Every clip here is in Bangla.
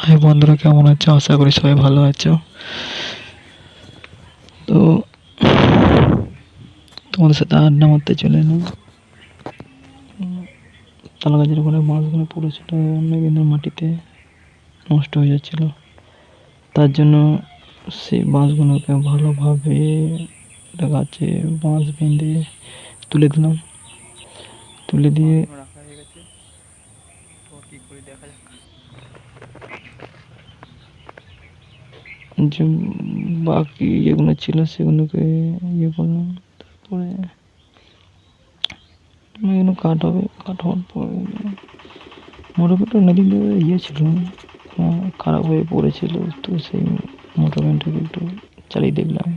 হাই বন্ধুরা কেমন আছো? আশা করি সবাই ভালো আছো। তো তোমাদের সাথে আড্ডা মারতে চলে উম, তাল গাছের ওখানে মাছগুলো পড়েছিল অনেক দিনের মাটিতে নষ্ট হয়ে যাচ্ছিল। তার জন্য সেই বাঁশগুলোকে ভালোভাবে গাছে বাঁশ বেঁধে তুলে দিলাম। তুলে দিয়ে রাখা হয়ে গেছে তো কি করে দেখা যাক যে বাকি যেগুলো ছিল সেগুলোকে ইয়ে করলাম। তারপরে এগুলো কাট হবে কাট হওয়ার পর মোটামুটি ধরে ইয়ে ছিল খারাপ হয়ে পড়েছিল, তো সেই মোটর ভ্যানটাকে একটু চালিয়ে দেখলাম।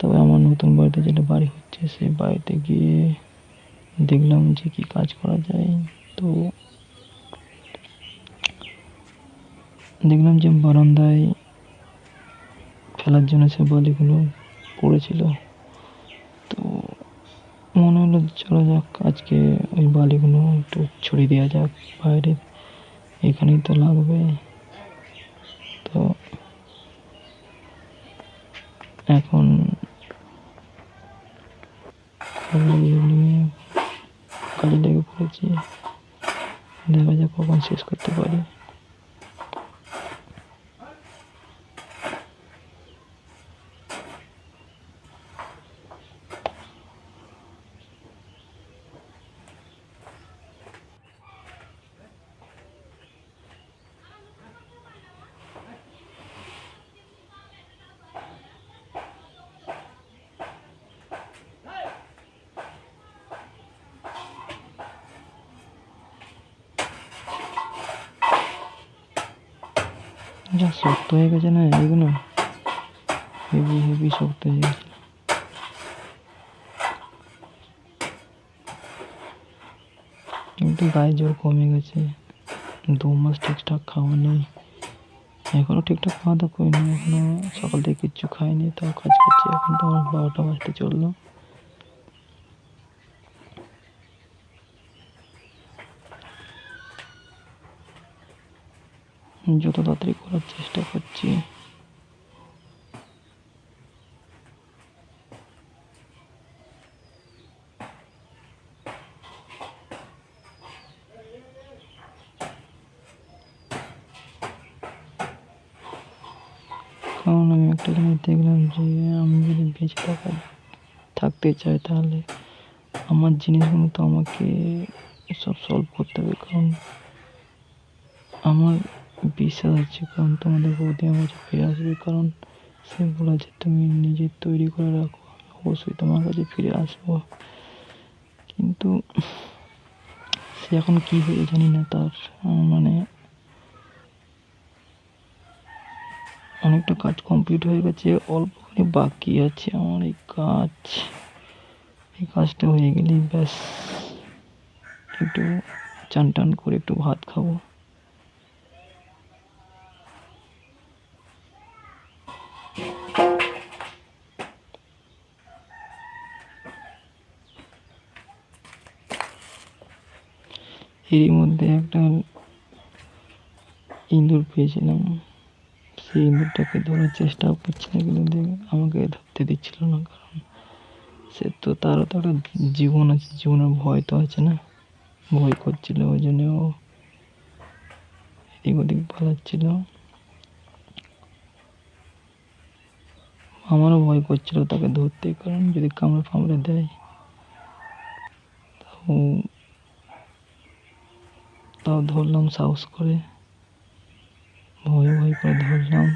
তবে আমার নতুন বাড়িতে যেটা বাড়ি হচ্ছে, সেই বাড়িতে গিয়ে দেখলাম যে কি কাজ করা যায়। তো দেখলাম যে বারান্দায় ফেলার জন্য সে বালিগুলো পড়েছিল। তো মনে হলো চলো যাক, আজকে ওই বালিগুলো একটু ছড়িয়ে দেওয়া যাক বাইরে। এখানেই তো লাগবে। তো এখন কাজে লেগে পড়েছি। দেখা যাক কখন শেষ করতে পারি। যা শক্ত হয়ে গেছে না, এগুলো হেভি হেভি শক্ত হয়ে গেছে। কিন্তু গায়ে জোর কমে গেছে, দু মাস ঠিকঠাক খাওয়া নেই। এখনও ঠিকঠাক খাওয়া দাওয়া করিনি, এখনও সকাল থেকে কিচ্ছু খাইনি, তাও কাজ করছি, এখন তো আমার বারোটা বাজতে চলল। যত তাড়াতাড়ি করার চেষ্টা করছি। কারণ আমি একটা জিনিস দেখলাম যে, আমি যদি বেঁচে থাকা, থাকতে চাই তাহলে আমার জিনিসগুলো তো আমাকে সব সলভ করতে হবে। কারণ আমার বিশ্বাস আছে কারণ তোমাদের বৌদি আমার ফিরে আসবে, কারণ সে বলেছে তুমি নিজে তৈরি করে রাখো, অবশ্যই তোমার কাছে ফিরে আসব। কিন্তু সে এখন কি হয়ে জানি না, তার মানে অনেকটা কাজ কমপ্লিট হয়ে গেছে, অল্পখানি বাকি আছে আমার এই কাজ। এই কাজটা হয়ে গেলেই ব্যাস, একটু চান টান করে একটু ভাত খাব। এরই মধ্যে একটা ইঁদুর পেয়েছিলাম। সেই ইঁদুরটাকে ধরার চেষ্টা করছিলাম কিন্তু আমাকে ধরতে দিচ্ছিল না, কারণ সে তো তারও তো একটা জীবন আছে, জীবনের ভয় তো আছে না। ভয় করছিল, ওই জন্য ও এদিক ওদিক পালাচ্ছিল। আমারও ভয় করছিল তাকে ধরতে, কারণ যদি কামড়ে ফামড়ে দেয়, তাও তাও ধরলাম সাহস করে। ভয় ভয় করে ধরলাম।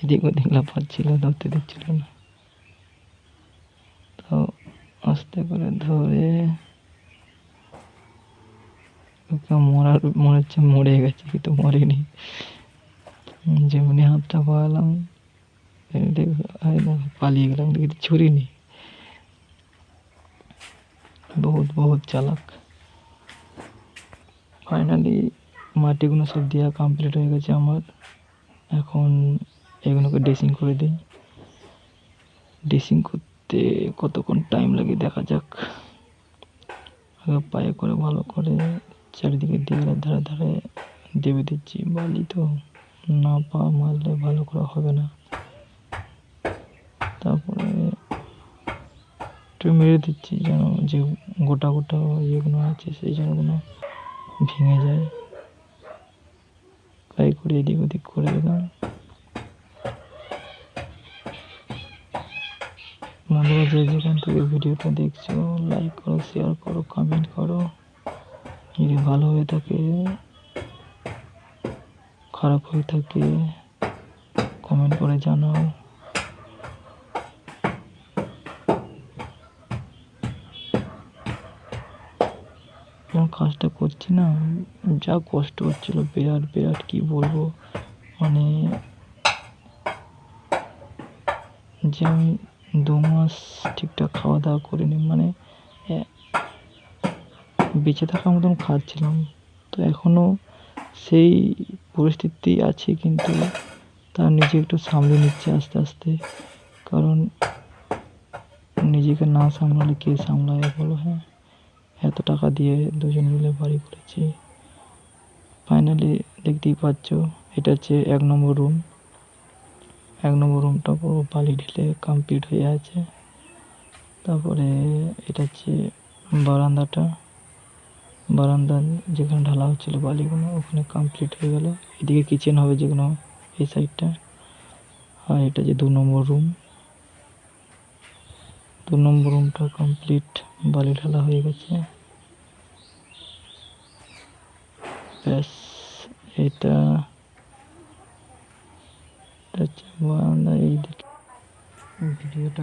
এদিক ওদিক লাফাচ্ছিল, ধরতে দিচ্ছিল না। তাও আস্তে করে ধরে ওকে মরার মনে হচ্ছে মরে গেছে, কিন্তু মরেনি। যেমনি হাতটা পালাম পালিয়ে গেলাম, কিন্তু ছুরি নেই বহুত বহুত চালাক। ফাইনালি মাটিগুলো সব দেওয়া কমপ্লিট হয়ে গেছে আমার। এখন এগুলোকে ড্রেসিং করে দিই। ড্রেসিং করতে কতক্ষণ টাইম লাগে দেখা যাক। পায়ে করে ভালো করে চারিদিকে দেওয়ালের ধারে ধারে দেবে দিচ্ছি, বালি তো না পা মারলে ভালো করে হবে না। তারপরে একটু মেরে দিচ্ছি যেন যে গোটা গোটা ইয়েগুলো আছে সেই জলগুলো ভেঙে যায়। তাই করে এদিক ওদিক করে দিলাম। বন্ধুরা, যে যেখান থেকে ভিডিওটা দেখছ লাইক করো শেয়ার করো কমেন্ট করো। যদি ভালো হয়ে থাকে, খারাপ হয়ে থাকে কমেন্ট করে জানাও। কাজটা করছি না, যা কষ্ট হচ্ছিল, বিরাট বিরাট কি বলব? মানে যে আমি দু মাস ঠিকঠাক খাওয়া দাওয়া করিনি মানে বেঁচে থাকার মতন খাচ্ছিলাম। তো এখনও সেই পরিস্থিতি আছে, কিন্তু তার নিজে একটু সামলে নিচ্ছে আস্তে আস্তে। কারণ নিজেকে না সামলালে কে সামলায় বলো হ্যাঁ? এত টাকা দিয়ে দুজন মিলে বাড়ি করেছি ফাইনালি দেখতেই পাচ্ছ, এটা হচ্ছে এক নম্বর রুম এক নম্বর রুমটা পুরো বালি ঢেলে কমপ্লিট হয়ে আছে। তারপরে এটা হচ্ছে বারান্দাটা। বারান্দা যেখানে ঢালা হচ্ছিল বালিগুলো, ওখানে কমপ্লিট হয়ে গেল। এদিকে কিচেন হবে যেগুলো, এই সাইডটা আর এটা যে দু নম্বর রুম দু নম্বর রুমটা কমপ্লিট বালি ঢালা হয়ে গেছে। ব্যাস এটা এই ভিডিওটা